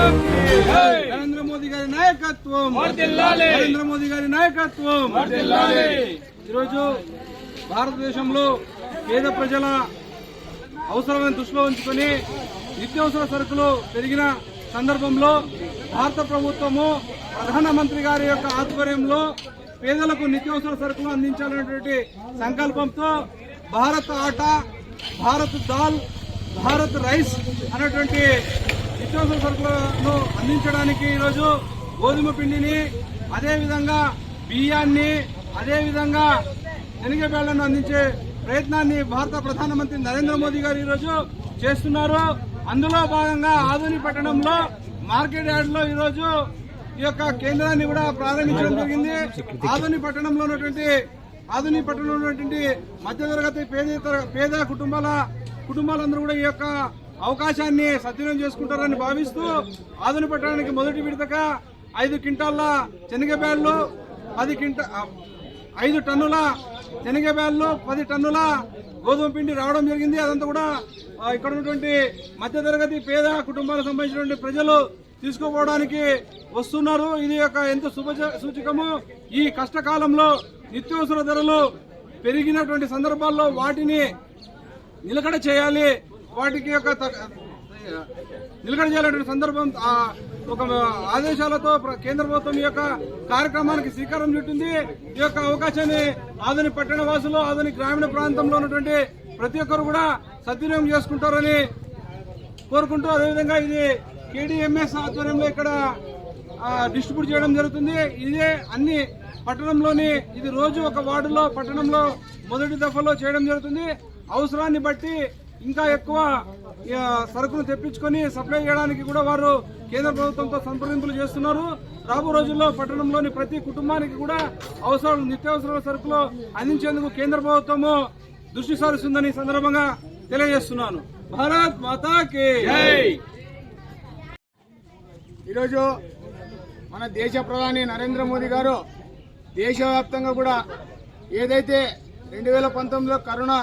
నరేంద్ర మోదీ గారి నాయకత్వం. నరేంద్ర మోదీ గారి నాయకత్వం. ఈరోజు భారతదేశంలో పేద ప్రజల అవసరమైన దృష్టిలో ఉంచుకొని నిత్యావసర సరుకులు పెరిగిన సందర్భంలో భారత ప్రభుత్వము ప్రధానమంత్రి గారి యొక్క ఆధ్వర్యంలో పేదలకు నిత్యావసర సరుకులు అందించాలనేటువంటి సంకల్పంతో భారత్ ఆటా భారత్ దాల్ భారత్ రైస్ అనేటువంటి నిత్యావసర సరుకులను అందించడానికి ఈరోజు గోధుమ పిండిని అదేవిధంగా బియ్యాన్ని అదేవిధంగా శనగబేళ్ళను అందించే ప్రయత్నాన్ని భారత ప్రధానమంత్రి నరేంద్ర మోదీ గారు ఈరోజు చేస్తున్నారు. అందులో భాగంగా ఆధుని పట్టణంలో మార్కెట్ యార్డ్లో ఈరోజు ఈ యొక్క కేంద్రాన్ని కూడా ప్రారంభించడం జరిగింది. ఆధుని పట్టణంలో ఉన్నటువంటి ఆధునిక పట్టణంలో ఉన్నటువంటి మధ్యతరగతి పేద పేద కుటుంబాల కుటుంబాలందరూ కూడా ఈ యొక్క అవకాశాన్ని సద్వినియోగం చేసుకుంటారని భావిస్తూ ఆదుని పట్టడానికి మొదటి విడతగా ఐదు క్వింటాల్ల శనగబేళ్ళు పది క్వింట ఐదు టన్నుల శనగబేళ్ళు పది టన్నుల గోధుమ పిండి రావడం జరిగింది. అదంతా కూడా ఇక్కడ ఉన్నటువంటి మధ్యతరగతి పేద కుటుంబాలకు సంబంధించినటువంటి ప్రజలు తీసుకుపోవడానికి వస్తున్నారు. ఇది ఒక ఎంత శుభ సూచకము? ఈ కష్టకాలంలో నిత్యావసర ధరలు పెరిగినటువంటి సందర్భాల్లో వాటిని నిలకడ చేయాలి. వాటికి యొక్క త- నిలకడ చేయాలనే సందర్భం ఒక ఆదేశాలతో ప్ర- కేంద్ర ప్రభుత్వం ఈ యొక్క కార్యక్రమానికి శ్రీకారం చుట్టింది. ఈ యొక్క అవకాశాన్ని ఆధునిక పట్టణ వాసులు ఆధునిక గ్రామీణ ప్రాంతంలో ఉన్నటువంటి ప్రతి ఒక్కరు కూడా సద్వినియోగం చేసుకుంటారని కోరుకుంటూ అదేవిధంగా ఇది కేడీఎంఎస్ ఆధ్వర్యంలో ఇక్కడ డిస్ట్రిబ్యూట్ చేయడం జరుగుతుంది. ఇదే అన్ని పట్టణంలోని ఇది రోజు ఒక వార్డులో పట్టణంలో మొదటి దఫలో చేయడం జరుగుతుంది. అవసరాన్ని బట్టి ఇంకా ఎక్కువ సరుకును తెప్పించుకొని సప్లై చేయడానికి కూడా వారు కేంద్ర ప్రభుత్వంతో సంప్రదింపులు చేస్తున్నారు. రాబో రోజుల్లో పట్టణంలోని ప్రతి కుటుంబానికి కూడా అవసరం నిత్యావసరాల సరుకులు అందించేందుకు కేంద్ర ప్రభుత్వము దృష్టి సారిస్తుందని సందర్భంగా తెలియజేస్తున్నాను. భారత్ మాతాకి ఈరోజు మన దేశ ప్రధాని నరేంద్ర మోదీ గారు దేశవ్యాప్తంగా కూడా ఏదైతే రెండు వేల పంతొమ్మిదిలో కరోనా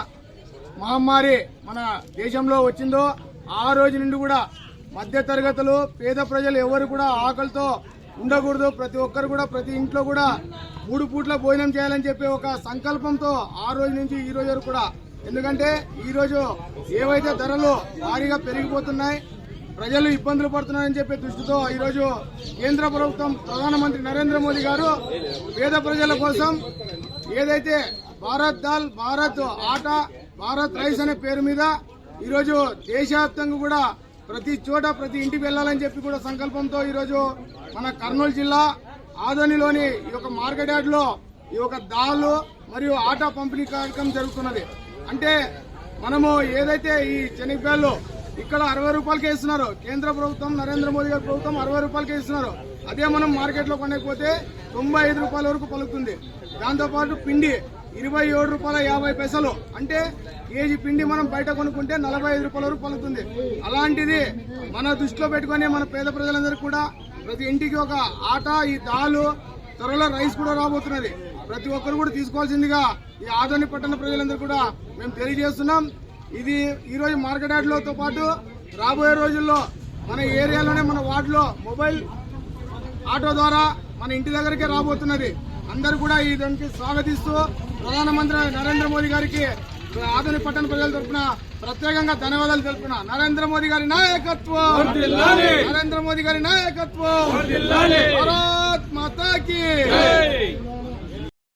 మహమ్మారి మన దేశంలో వచ్చిందో ఆ రోజు నుండి కూడా మధ్య తరగతులు పేద ప్రజలు ఎవరు కూడా ఆకలితో ఉండకూడదు. ప్రతి ఒక్కరు కూడా ప్రతి ఇంట్లో కూడా మూడు పూట్ల భోజనం చేయాలని చెప్పి ఒక సంకల్పంతో ఆ రోజు నుంచి ఈ రోజు వరకు కూడా. ఎందుకంటే ఈరోజు ఏవైతే ధరలు భారీగా పెరిగిపోతున్నాయి ప్రజలు ఇబ్బందులు పడుతున్నారని చెప్పే దృష్టితో ఈరోజు కేంద్ర ప్రభుత్వం ప్రధానమంత్రి నరేంద్ర మోదీ గారు పేద ప్రజల కోసం ఏదైతే భారత్ దాల్ భారత్ ఆట భారత్ రైస్ అనే పేరు మీద ఈరోజు దేశవ్యాప్తంగా కూడా ప్రతి చోట ప్రతి ఇంటికి వెళ్ళాలని చెప్పి కూడా సంకల్పంతో ఈరోజు మన కర్నూలు జిల్లా ఆదోనిలోని ఈ యొక్క మార్కెట్ యార్డ్ ఈ యొక్క దాళ్ళు మరియు ఆటా పంపిణీ కార్యక్రమం జరుగుతున్నది. అంటే మనము ఏదైతే ఈ శనగపాయలు ఇక్కడ అరవై రూపాయలకే ఇస్తున్నారు కేంద్ర ప్రభుత్వం నరేంద్ర మోదీ గారి ప్రభుత్వం అరవై రూపాయలకే ఇస్తున్నారు. అదే మనం మార్కెట్లో కొనకపోతే తొంభై ఐదు రూపాయల వరకు పలుకుతుంది. దాంతోపాటు పిండి ఇరవై ఏడు రూపాయల యాభై పైసలు. అంటే కేజీ పిండి మనం బయట కొనుక్కుంటే నలభై ఐదు రూపాయల వరకు పలుకుతుంది. అలాంటిది మన దృష్టిలో పెట్టుకొని మన పేద ప్రజలందరికీ కూడా ప్రతి ఇంటికి ఒక ఆట ఈ దాలు త్వరలో రైస్ కూడా రాబోతున్నది. ప్రతి ఒక్కరు కూడా తీసుకోవాల్సిందిగా ఈ ఆదోని పట్టణ ప్రజలందరూ కూడా మేము తెలియజేస్తున్నాం. ఇది ఈరోజు మార్కెట్ యార్డ్లతో పాటు రాబోయే రోజుల్లో మన ఏరియాలోనే మన వార్డులో మొబైల్ ఆటో ద్వారా మన ఇంటి దగ్గరికే రాబోతున్నది. అందరూ కూడా ఈ దానికి స్వాగతిస్తూ ప్రధానమంత్రి నరేంద్ర మోదీ గారికి ఆధునిక పట్టణ ప్రజల తరఫున ప్రత్యేకంగా ధన్యవాదాలు తెలుపుతున్నా. నరేంద్ర మోదీ గారి నాయకత్వం. నరేంద్ర మోదీ గారి నాయకత్వం. భారత్ మాతాకి.